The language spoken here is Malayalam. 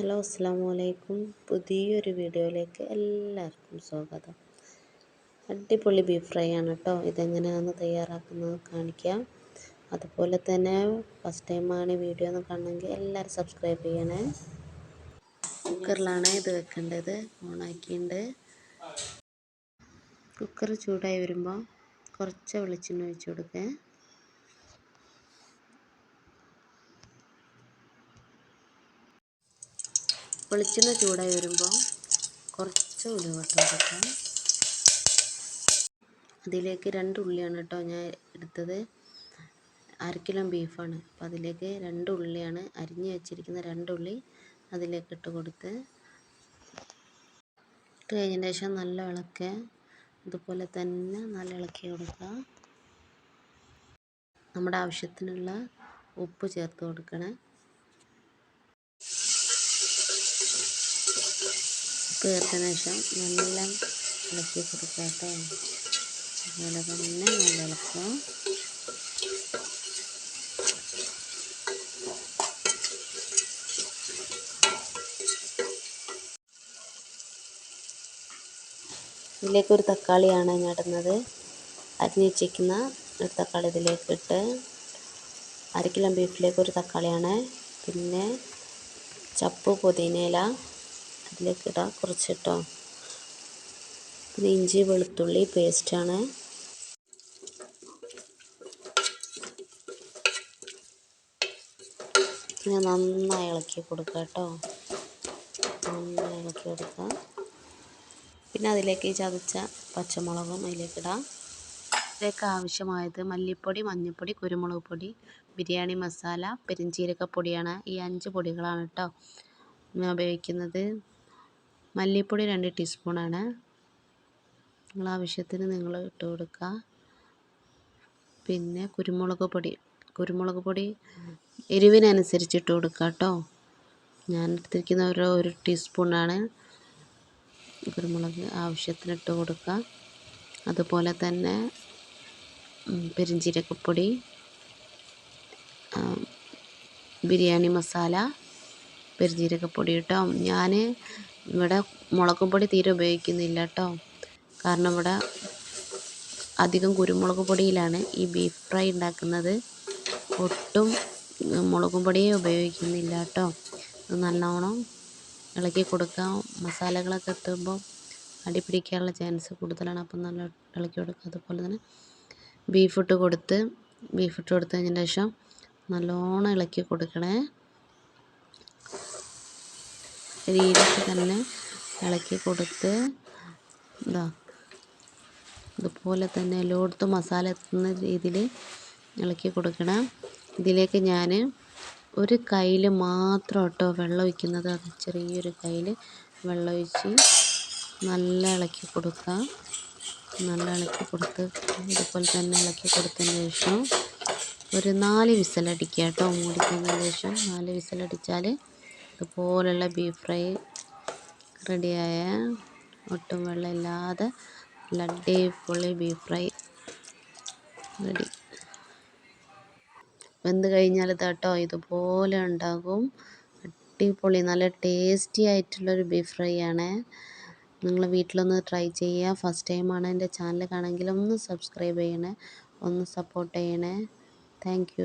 ഹലോ അസ്സാം വലൈക്കും പുതിയൊരു വീഡിയോയിലേക്ക് എല്ലാവർക്കും സ്വാഗതം. അടിപൊളി ബീഫ് ഫ്രൈ ആണ് കേട്ടോ ഇതെങ്ങനെയാണ് തയ്യാറാക്കുന്നത് കാണിക്കാം. അതുപോലെ തന്നെ ഫസ്റ്റ് ടൈമാണ് വീഡിയോ ഒന്ന് കാണണമെങ്കിൽ എല്ലാവരും സബ്സ്ക്രൈബ് ചെയ്യണേ. കുക്കറിലാണ് ഇത് വെക്കേണ്ടത്. ഓണാക്കിയിട്ടുണ്ട് കുക്കർ ചൂടായി വരുമ്പോൾ കുറച്ച് വെളിച്ചെണ്ണ ഒഴിച്ചു കൊടുക്കുക വെളിച്ചെണ്ണ ചൂടായി വരുമ്പോൾ കുറച്ച് ഉലുവട്ട് കൊടുക്കാം. അതിലേക്ക് രണ്ട് ഉള്ളിയാണ് കേട്ടോ ഞാൻ എടുത്തത്. അര കിലോ ബീഫാണ്. അപ്പോൾ അതിലേക്ക് രണ്ട് ഉള്ളിയാണ് അരിഞ്ഞ് വെച്ചിരിക്കുന്ന രണ്ട് ഉള്ളി അതിലേക്ക് ഇട്ട് കൊടുത്ത് കഴിഞ്ഞതിന് ശേഷം നല്ല ഇളക്കുക അതുപോലെ തന്നെ നല്ല ഇളക്കി കൊടുക്കുക. നമ്മുടെ ആവശ്യത്തിനുള്ള ഉപ്പ് ചേർത്ത് കൊടുക്കണം. ചേർത്തതിന് ശേഷം നല്ല ഇളക്കി കൊടുക്കുക അതുപോലെ തന്നെ നല്ല ഇളക്കുക ഇതിലേക്ക് ഒരു തക്കാളിയാണ് ഞടുന്നത് ഇടുന്നത് അരിഞ്ഞ് വെച്ചിരിക്കുന്ന ഒരു തക്കാളി ഇതിലേക്ക് ഇട്ട് അര കിലോ ബീഫിലേക്ക് ഒരു തക്കാളിയാണ്. പിന്നെ ചപ്പ് പുതിനയില അതിലേക്ക് ഇടാം കുറച്ചിട്ടോ. പിന്നെ ഇഞ്ചി വെളുത്തുള്ളി പേസ്റ്റാണ് പിന്നെ നന്നായി ഇളക്കി കൊടുക്കുക കേട്ടോ. നന്നായി ഇളക്കി കൊടുക്കുക പിന്നെ അതിലേക്ക് ചതച്ച പച്ചമുളകും അതിലേക്ക് അതിലേക്കിടാം. ഇതിലേക്ക് ആവശ്യമായത് മല്ലിപ്പൊടി മഞ്ഞൾപ്പൊടി കുരുമുളക് പൊടി ബിരിയാണി മസാല പെരിഞ്ചീരകപ്പൊടിയാണ്. ഈ അഞ്ച് പൊടികളാണ് കേട്ടോ ഞാൻ ഉപയോഗിക്കുന്നത്. മല്ലിപ്പൊടി രണ്ട് ടീസ്പൂണാണ്. നിങ്ങൾ ആവശ്യത്തിന് നിങ്ങൾ ഇട്ട് കൊടുക്കുക. പിന്നെ കുരുമുളക് പൊടി കുരുമുളക് പൊടി എരിവിനനുസരിച്ച് ഇട്ട് കൊടുക്കുക കേട്ടോ. ഞാൻ എടുത്തിരിക്കുന്ന ഒരു ഒരു ടീസ്പൂണാണ് കുരുമുളക് ആവശ്യത്തിന് ഇട്ട് കൊടുക്കുക. അതുപോലെ തന്നെ പെരിഞ്ചീരകപ്പൊടി ബിരിയാണി മസാല പെരിഞ്ചീരകപ്പൊടി കേട്ടോ. ഞാൻ ഇവിടെ മുളക് പൊടി തീരെ ഉപയോഗിക്കുന്നില്ല കേട്ടോ കാരണം ഇവിടെ അധികം കുരുമുളക് പൊടിയിലാണ് ഈ ബീഫ് ഫ്രൈ ഉണ്ടാക്കുന്നത്. ഒട്ടും മുളക് പൊടിയേ ഉപയോഗിക്കുന്നില്ല കേട്ടോ നല്ലോണം ഇളക്കി കൊടുക്കാം മസാലകളൊക്കെ എത്തുമ്പോൾ അടിപിടിക്കാനുള്ള ചാൻസ് കൂടുതലാണ്. അപ്പം നല്ല ഇളക്കി കൊടുക്കുക. അതുപോലെ തന്നെ ബീഫ് ഇട്ട് കൊടുത്ത് ബീഫ് ഇട്ട് കൊടുത്തതിന് ശേഷം നല്ലോണം ഇളക്കി കൊടുക്കണേ. രീതിക്ക് തന്നെ ഇളക്കി കൊടുത്ത് ഇതാ ഇതുപോലെ തന്നെ എല്ലായിടത്തും മസാല എത്തുന്ന രീതിയിൽ ഇളക്കി കൊടുക്കണം. ഇതിലേക്ക് ഞാൻ ഒരു കയ്യിൽ മാത്രം കേട്ടോ വെള്ളം ഒഴിക്കുന്നത്. അത് ചെറിയൊരു കയ്യിൽ വെള്ളം ഒഴിച്ച് നല്ല ഇളക്കി കൊടുക്കാം നല്ല ഇളക്കി കൊടുത്ത് ഇതുപോലെ തന്നെ ഇളക്കി കൊടുത്തതിന് ശേഷം ഒരു നാല് വിസലടിക്കുക കേട്ടോ. മൂടിക്കുന്നതിന് ശേഷം നാല് വിസലടിച്ചാൽ ഇതുപോലുള്ള ബീഫ് ഫ്രൈ റെഡിയായ ഒട്ടും വെള്ളമില്ലാതെ നല്ല അടിപൊളി ബീഫ് ഫ്രൈ റെഡി. വെന്ത് കഴിഞ്ഞാൽ കേട്ടോ ഇതുപോലെ ഉണ്ടാകും. അടിപൊളി നല്ല ടേസ്റ്റി ആയിട്ടുള്ളൊരു ബീഫ് ഫ്രൈ ആണ്. നിങ്ങൾ വീട്ടിലൊന്ന് ട്രൈ ചെയ്യുക. ഫസ്റ്റ് ടൈമാണ് എന്റെ ചാനൽ കാണുമെങ്കിൽ ഒന്ന് സബ്സ്ക്രൈബ് ചെയ്യണേ ഒന്ന് സപ്പോർട്ട് ചെയ്യണേ. താങ്ക്